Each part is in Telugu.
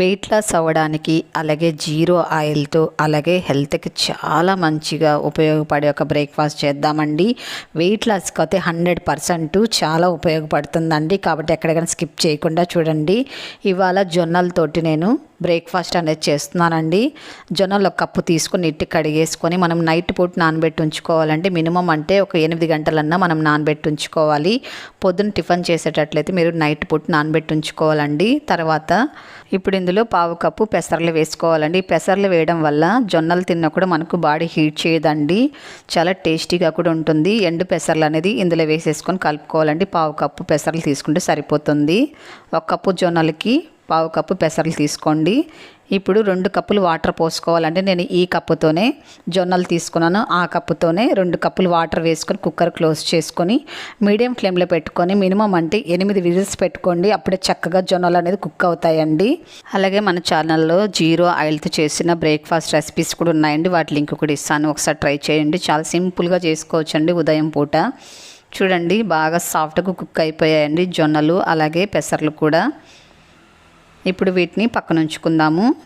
వెయిట్ లాస్ అవ్వడానికి అలాగే జీరో ఆయిల్తో అలాగే హెల్త్కి చాలా మంచిగా ఉపయోగపడే ఒక బ్రేక్ఫాస్ట్ చేద్దామండి. వెయిట్ లాస్కి అయితే హండ్రెడ్ పర్సెంట్ చాలా ఉపయోగపడుతుందండి. కాబట్టి ఎక్కడికైనా స్కిప్ చేయకుండా చూడండి. ఇవాళ జొన్నలతోటి నేను బ్రేక్ఫాస్ట్ అనేది చేస్తున్నానండి. జొన్నలు ఒక కప్పు తీసుకొని ఇట్టి కడిగేసుకొని మనం నైట్ పూట నానబెట్టి ఉంచుకోవాలంటే మినిమం అంటే ఒక ఎనిమిది గంటలన్నా మనం నానబెట్టి ఉంచుకోవాలి. పొద్దున్న టిఫిన్ చేసేటట్లయితే మీరు నైట్ పూట నానబెట్టి ఉంచుకోవాలండి. తర్వాత ఇప్పుడు ఇందులో పావు కప్పు పెసర్లు వేసుకోవాలండి. పెసర్లు వేయడం వల్ల జొన్నలు తిన్నా కూడా మనకు బాడీ హీట్ చేయదండి. చాలా టేస్టీగా కూడా ఉంటుంది. ఎండు పెసర్లు అనేది ఇందులో వేసేసుకొని కలుపుకోవాలండి. పావు కప్పు పెసర్లు తీసుకుంటే సరిపోతుంది. ఒక కప్పు జొన్నలకి పావు కప్పు పెసర్లు తీసుకోండి. ఇప్పుడు రెండు కప్పులు వాటర్ పోసుకోవాలంటే నేను ఈ కప్పుతోనే జొన్నలు తీసుకున్నాను. ఆ కప్పుతోనే రెండు కప్పులు వాటర్ వేసుకొని కుక్కర్ క్లోజ్ చేసుకొని మీడియం ఫ్లేమ్లో పెట్టుకొని మినిమం అంటే ఎనిమిది విజిల్స్ పెట్టుకోండి. అప్పుడే చక్కగా జొన్నలు అనేది కుక్ అవుతాయండి. అలాగే మన ఛానల్లో జీరో ఆయిల్తో చేసిన బ్రేక్ఫాస్ట్ రెసిపీస్ కూడా ఉన్నాయండి. వాటి లింక్ కూడా ఇస్తాను. ఒకసారి ట్రై చేయండి. చాలా సింపుల్గా చేసుకోవచ్చండి ఉదయం పూట. చూడండి బాగా సాఫ్ట్గా కుక్ అయిపోయాయండి జొన్నలు అలాగే పెసర్లు కూడా. ఇప్పుడు వీటిని పక్కన ఉంచుకుందాము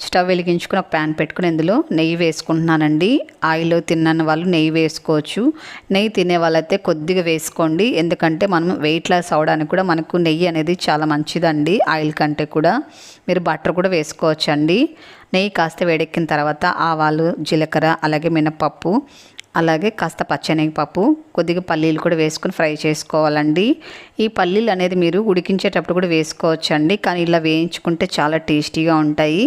స్టవ్ వెలిగించుకుని ఒక ప్యాన్ పెట్టుకుని ఇందులో నెయ్యి వేసుకుంటున్నానండి. ఆయిల్ తిన్నని వాళ్ళు నెయ్యి వేసుకోవచ్చు. నెయ్యి తినే వాళ్ళైతే కొద్దిగా వేసుకోండి. ఎందుకంటే మనం వెయిట్ లాస్ అవడానికి కూడా మనకు నెయ్యి అనేది చాలా మంచిదండి ఆయిల్ కంటే కూడా. మీరు బటర్ కూడా వేసుకోవచ్చండి. నెయ్యి కాస్త వేడెక్కిన తర్వాత ఆవాలు జీలకర్ర అలాగే మినపప్పు అలాగే కాస్త పచ్చనగపప్పు కొద్దిగా పల్లీలు కూడా వేసుకొని ఫ్రై చేసుకోవాలండి. ఈ పల్లీలు అనేది మీరు ఉడికించేటప్పుడు కూడా వేసుకోవచ్చండి. కానీ ఇలా వేయించుకుంటే చాలా టేస్టీగా ఉంటాయి.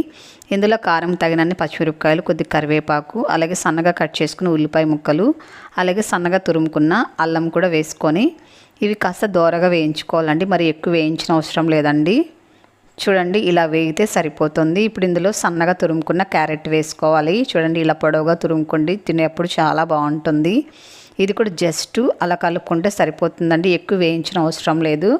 ఇందులో కారం తగినన్ని పచ్చిమిరపకాయలు కొద్ది కరివేపాకు అలాగే సన్నగా కట్ చేసుకుని ఉల్లిపాయ ముక్కలు అలాగే సన్నగా తురుముకున్న అల్లం కూడా వేసుకొని ఇవి కాస్త దోరగా వేయించుకోవాలండి. మరి ఎక్కువ వేయించిన అవసరం లేదండి. చూడండి ఇలా వేగితే సరిపోతుంది. ఇప్పుడు ఇందులో సన్నగా తురుముకున్న క్యారెట్ వేసుకోవాలి. చూడండి ఇలా పొడవుగా తురుముకోండి. తినేప్పుడు చాలా బాగుంటుంది. ఇది కూడా జస్ట్ అలా కలుపుకుంటే సరిపోతుందండి. ఎక్కువ వేయించిన అవసరం లేదు.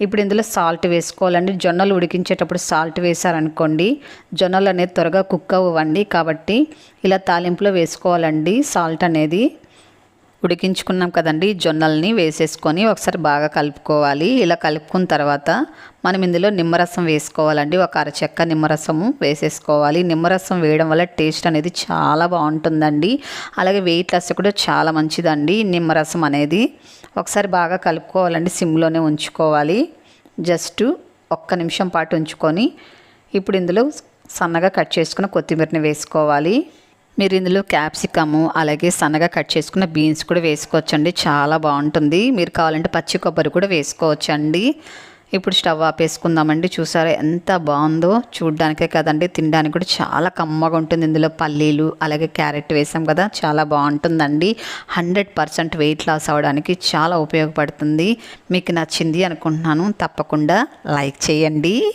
ఇప్పుడు ఇందులో సాల్ట్ వేసుకోవాలండి. జొన్నలు ఉడికించేటప్పుడు సాల్ట్ వేసారనుకోండి జొన్నలు అనేది త్వరగా కుక్ అవ్వండి. కాబట్టి ఇలా తాలింపులో వేసుకోవాలండి సాల్ట్ అనేది. ఉడికించుకున్నాం కదండి. జొన్నల్ని వేసేసుకొని ఒకసారి బాగా కలుపుకోవాలి. ఇలా కలుపుకున్న తర్వాత మనం ఇందులో నిమ్మరసం వేసుకోవాలండి. ఒక అరచెక్క నిమ్మరసము వేసేసుకోవాలి. నిమ్మరసం వేయడం వల్ల టేస్ట్ అనేది చాలా బాగుంటుందండి. అలాగే వెయిట్ లాస్ కూడా చాలా మంచిదండి నిమ్మరసం అనేది. ఒకసారి బాగా కలుపుకోవాలండి. సిమ్లోనే ఉంచుకోవాలి. జస్ట్ ఒక్క నిమిషం పాటు ఉంచుకొని ఇప్పుడు ఇందులో సన్నగా కట్ చేసుకున్న కొత్తిమీరని వేసుకోవాలి. మీరు ఇందులో క్యాప్సికము అలాగే సన్నగా కట్ చేసుకున్న బీన్స్ కూడా వేసుకోవచ్చండి. చాలా బాగుంటుంది. మీరు కావాలంటే పచ్చి కొబ్బరి కూడా వేసుకోవచ్చండి. ఇప్పుడు స్టవ్ ఆపేసుకుందామండి. చూసారా ఎంత బాగుందో? చూడ్డానికే కదండి. తినడానికి కూడా చాలా కమ్మగా ఉంటుంది ఇందులో పల్లీలు అలాగే క్యారెట్ వేసాం కదా. చాలా బాగుంటుందండి. హండ్రెడ్ పర్సెంట్ వెయిట్ లాస్ అవ్వడానికి చాలా ఉపయోగపడుతుంది. మీకు నచ్చింది అనుకుంటున్నాను. తప్పకుండా లైక్ చేయండి.